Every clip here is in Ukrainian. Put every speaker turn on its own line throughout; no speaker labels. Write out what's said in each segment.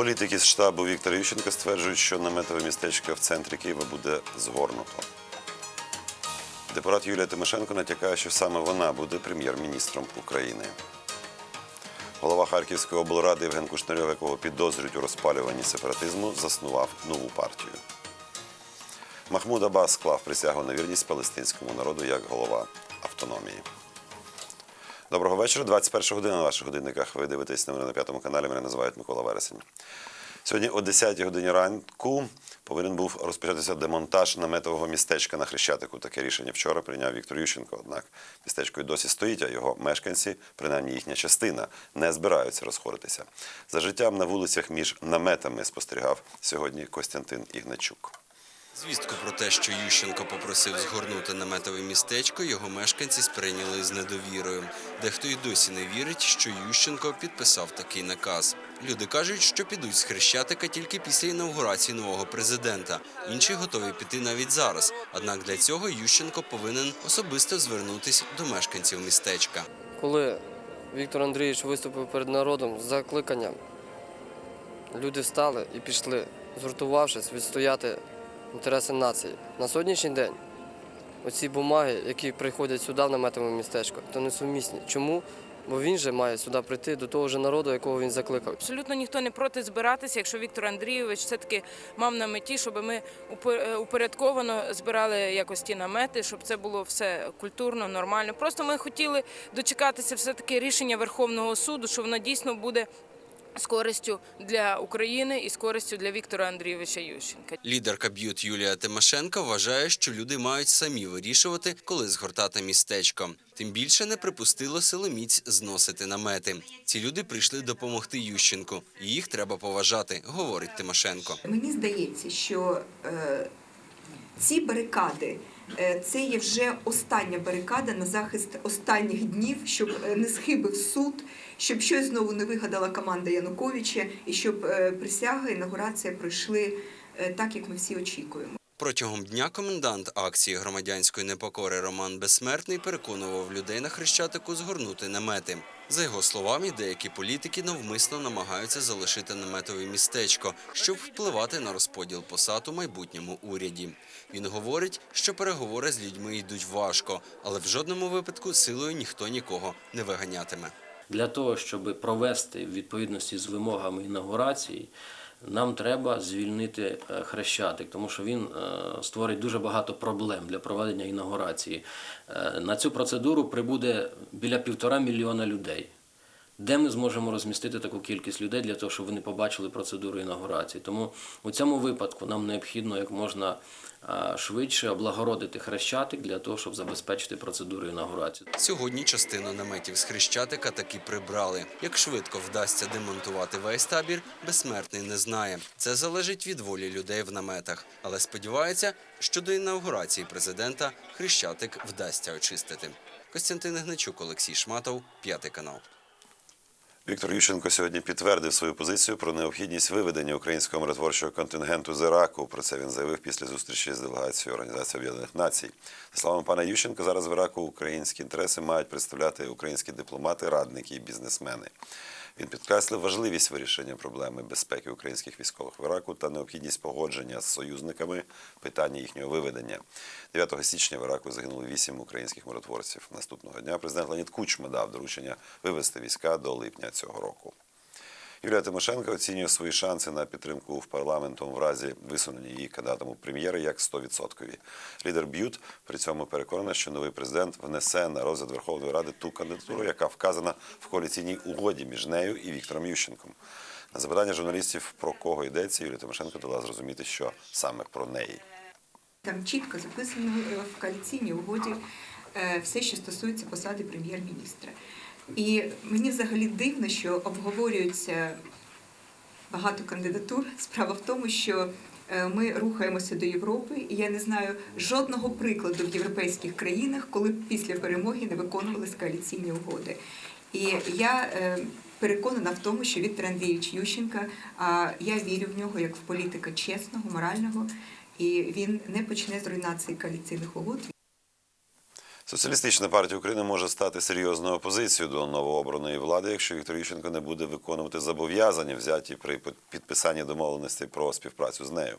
Політики з штабу Віктора Ющенка стверджують, що наметове містечко в центрі Києва буде згорнуто. Депутат Юлія Тимошенко натякає, що саме вона буде прем'єр-міністром України. Голова Харківської облради Євген Кушнарьов, якого підозрюють у розпалюванні сепаратизму, заснував нову партію. Махмуд Аббас склав присягу на вірність палестинському народу як голова автономії. Доброго вечора. 21 година на ваших годинниках. Ви дивитесь новини на п'ятому каналі. Мене називають Микола Вересень. Сьогодні о 10 годині ранку повинен був розпочатися демонтаж наметового містечка на Хрещатику. Таке рішення вчора прийняв Віктор Ющенко. Однак містечко й досі стоїть, а його мешканці, принаймні їхня частина, не збираються розходитися. За життям на вулицях між наметами спостерігав сьогодні Костянтин Ігначук.
Звістку про те, що Ющенко попросив згорнути наметове містечко, його мешканці сприйняли з недовірою. Дехто й досі не вірить, що Ющенко підписав такий наказ. Люди кажуть, що підуть з Хрещатика тільки після інаугурації нового президента. Інші готові піти навіть зараз. Однак для цього Ющенко повинен особисто звернутись до мешканців містечка.
Коли Віктор Андрійович виступив перед народом з закликанням, люди встали і пішли, згуртувавшись, відстояти інтереси нації. На сьогоднішній день оці бумаги, які приходять сюди в наметове містечко, то несумісні. Чому? Бо він же має сюди прийти до того ж народу, якого він закликав.
Абсолютно ніхто не проти збиратися, якщо Віктор Андрійович все-таки мав на меті, щоб ми е, упорядковано збирали якось ті намети, щоб це було все культурно, нормально. Просто ми хотіли дочекатися все-таки рішення Верховного суду, що воно дійсно буде з користю для України і з користю для Віктора Андрійовича Ющенка.
Лідерка б'ют Юлія Тимошенко вважає, що люди мають самі вирішувати, коли згортати містечко. Тим більше не припустило силоміць зносити намети. Ці люди прийшли допомогти Ющенку, і їх треба поважати, говорить Тимошенко.
Мені здається, що е, ці барикади це є вже остання барикада на захист останніх днів, щоб е, не схибив суд, щоб щось знову не вигадала команда Януковича, і щоб е, присяга інаугурація пройшли е, так, як ми всі очікуємо.
Протягом дня комендант акції громадянської непокори Роман Безсмертний переконував людей на Хрещатику згорнути намети. За його словами, деякі політики навмисно намагаються залишити наметове містечко, щоб впливати на розподіл посад у майбутньому уряді. Він говорить, що переговори з людьми йдуть важко, але в жодному випадку силою ніхто нікого не виганятиме.
Для того, щоб провести в відповідності з вимогами інаугурації, нам треба звільнити е, хрещатик, тому що він е, створить дуже багато проблем для проведення інаугурації. Е, На цю процедуру прибуде біля півтора мільйона людей. Де ми зможемо розмістити таку кількість людей для того, щоб вони побачили процедуру інаугурації? Тому у цьому випадку нам необхідно як можна швидше облагородити хрещатик для того, щоб забезпечити процедуру інаугурації.
Сьогодні частину наметів з Хрещатика таки прибрали. Як швидко вдасться демонтувати весь табір, безсмертний не знає. Це залежить від волі людей в наметах. Але сподівається, що до інаугурації президента Хрещатик вдасться очистити. Костянтин Гнечук, Олексій Шматов, п'ятий канал.
Віктор Ющенко сьогодні підтвердив свою позицію про необхідність виведення українського миротворчого контингенту з Іраку. Про це він заявив після зустрічі з делегацією Організації Об'єднаних Націй. За словами пана Ющенка, зараз в Іраку українські інтереси мають представляти українські дипломати, радники і бізнесмени. Він підкреслив важливість вирішення проблеми безпеки українських військових в Іраку та необхідність погодження з союзниками питання їхнього виведення. 9 січня в Іраку загинули вісім українських миротворців. Наступного дня президент Леонід Кучма дав доручення вивести війська до липня цього року. Юлія Тимошенко оцінює свої шанси на підтримку в парламентом в разі висунення її кандидатом у прем'єри як 100%. Лідер Б'ют при цьому переконана, що новий президент внесе на розгляд Верховної Ради ту кандидатуру, яка вказана в коаліційній угоді між нею і Віктором Ющенком. На запитання журналістів про кого йдеться, Юлія Тимошенко дала зрозуміти, що саме про неї.
Там чітко записано е, в коаліційній угоді е, все, що стосується посади прем'єр-міністра. І мені взагалі дивно, що обговорюються багато кандидатур. Справа в тому, що е, ми рухаємося до Європи, і я не знаю жодного прикладу в європейських країнах, коли після перемоги не виконувалися коаліційні угоди. І я е, переконана в тому, що Віктор Андрійович Ющенка, а я вірю в нього як в політика чесного, морального, і він не почне з руйнації коаліційних угод.
Соціалістична партія України може стати серйозною опозицією до новообраної влади, якщо Віктор Ющенко не буде виконувати зобов'язання, взяті при підписанні домовленостей про співпрацю з нею.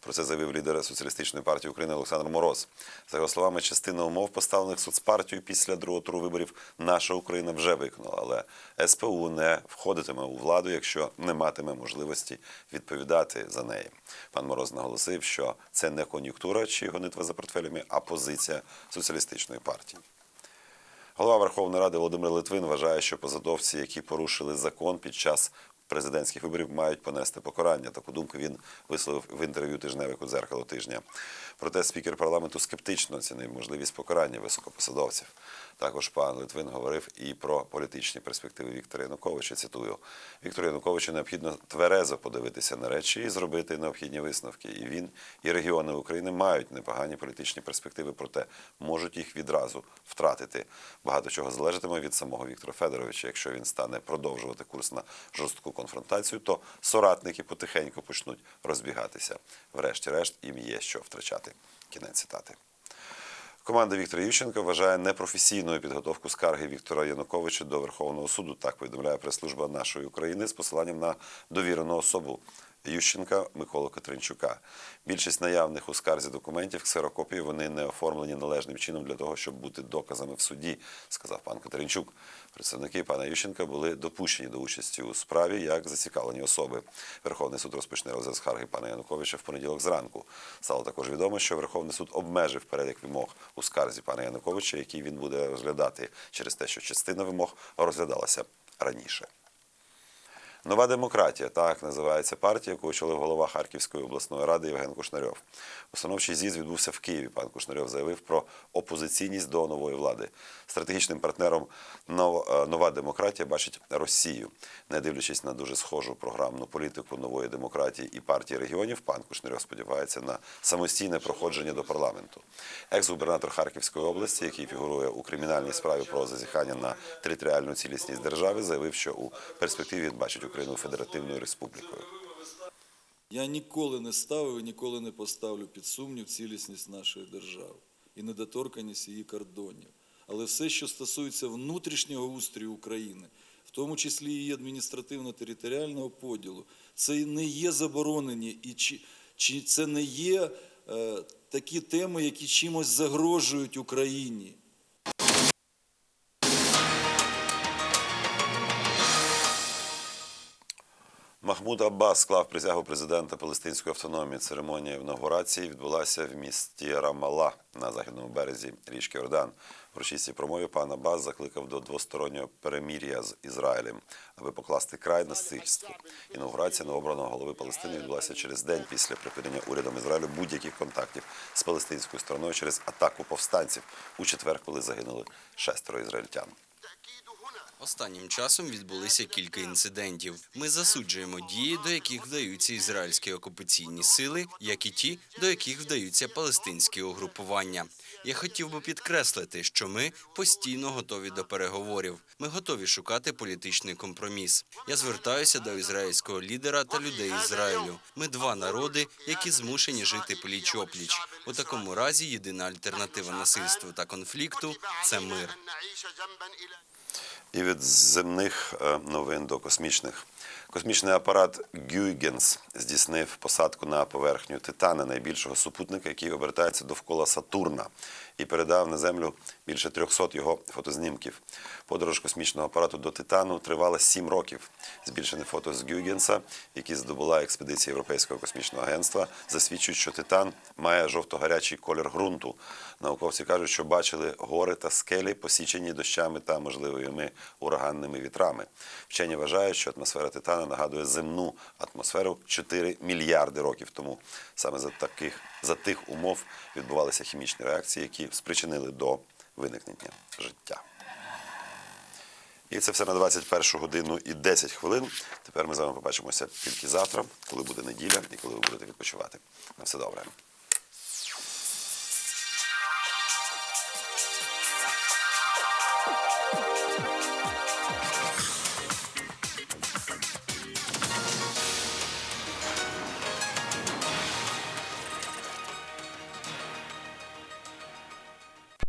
Про це заявив лідер соціалістичної партії України Олександр Мороз. За його словами, частина умов, поставлених соцпартією після другого туру виборів, наша Україна вже виконала. Але СПУ не входитиме у владу, якщо не матиме можливості відповідати за неї. Пан Мороз наголосив, що це не кон'юнктура чи гонитва за портфелями, а позиція соціалістичної партії. Голова Верховної Ради Володимир Литвин вважає, що посадовці, які порушили закон під час президентських виборів, мають понести покарання. Таку думку він висловив в інтерв'ю тижневику дзеркало тижня. Проте спікер парламенту скептично оцінив можливість покарання високопосадовців. Також пан Литвин говорив і про політичні перспективи Віктора Януковича. Цитую: Віктору Януковичу необхідно тверезо подивитися на речі і зробити необхідні висновки. І він, і регіони України мають непогані політичні перспективи, проте можуть їх відразу втратити. Багато чого залежатиме від самого Віктора Федоровича. Якщо він стане продовжувати курс на жорстку конфронтацію, то соратники потихеньку почнуть розбігатися. Врешті-решт їм є що втрачати. Кінець цитати. Команда Віктора Ющенка вважає непрофесійною підготовку скарги Віктора Януковича до Верховного суду. Так повідомляє прес-служба нашої України з посиланням на довірену особу Ющенка Миколу Катеринчука. Більшість наявних у скарзі документів ксерокопії вони не оформлені належним чином для того, щоб бути доказами в суді, сказав пан Катеринчук. Представники пана Ющенка були допущені до участі у справі як зацікавлені особи. Верховний суд розпочне розгляд скарги пана Януковича в понеділок зранку. Стало також відомо, що Верховний суд обмежив перелік вимог у скарзі пана Януковича, який він буде розглядати через те, що частина вимог розглядалася раніше. Нова демократія так називається партія, яку очолив голова Харківської обласної ради Євген Кушнарьов. Установчий з'їзд відбувся в Києві. Пан Кушнарьов заявив про опозиційність до нової влади. Стратегічним партнером е, нова демократія бачить Росію. Не дивлячись на дуже схожу програмну політику нової демократії і партії регіонів, пан Кушнарьов сподівається на самостійне проходження до парламенту. Екс-губернатор Харківської області, який фігурує у кримінальній справі про зазіхання на територіальну цілісність держави, заявив, що у перспективі він бачить Україну федеративною республікою.
Я ніколи не ставив і ніколи не поставлю під сумнів цілісність нашої держави і недоторканість її кордонів. Але все, що стосується внутрішнього устрою України, в тому числі її адміністративно-територіального поділу, це не є заборонені і чи, чи це не є е, такі теми, які чимось загрожують Україні.
Махмуд Аббас склав присягу президента Палестинської автономії. Церемонія інаугурації відбулася в місті Рамала на західному березі річки Йордан. В урочистій промові пан Аббас закликав до двостороннього перемір'я з Ізраїлем, аби покласти край насильству. Інаугурація новообраного голови Палестини відбулася через день після припинення урядом Ізраїлю будь-яких контактів з палестинською стороною через атаку повстанців у четвер, коли загинули шестеро ізраїльтян.
Останнім часом відбулися кілька інцидентів. Ми засуджуємо дії, до яких вдаються ізраїльські окупаційні сили, як і ті, до яких вдаються палестинські угрупування. Я хотів би підкреслити, що ми постійно готові до переговорів. Ми готові шукати політичний компроміс. Я звертаюся до ізраїльського лідера та людей Ізраїлю. Ми два народи, які змушені жити пліч опліч. У такому разі єдина альтернатива насильству та конфлікту це мир.
І від земних е, новин до космічних. Космічний апарат Гюйгенс здійснив посадку на поверхню Титана, найбільшого супутника, який обертається довкола Сатурна, і передав на Землю більше 300 його фотознімків. Подорож космічного апарату до Титану тривала 7 років. Збільшені фото з Гюйгенса, які здобула експедиція Європейського космічного агентства, засвідчують, що Титан має жовто-гарячий колір ґрунту. Науковці кажуть, що бачили гори та скелі, посічені дощами та можливими ураганними вітрами. Вчені вважають, що атмосфера Титана нагадує земну атмосферу 4 мільярди років тому. Саме за таких за тих умов відбувалися хімічні реакції, які спричинили до виникнення життя. І це все на 21 годину і 10 хвилин. Тепер ми з вами побачимося тільки завтра, коли буде неділя і коли ви будете відпочивати. На все добре.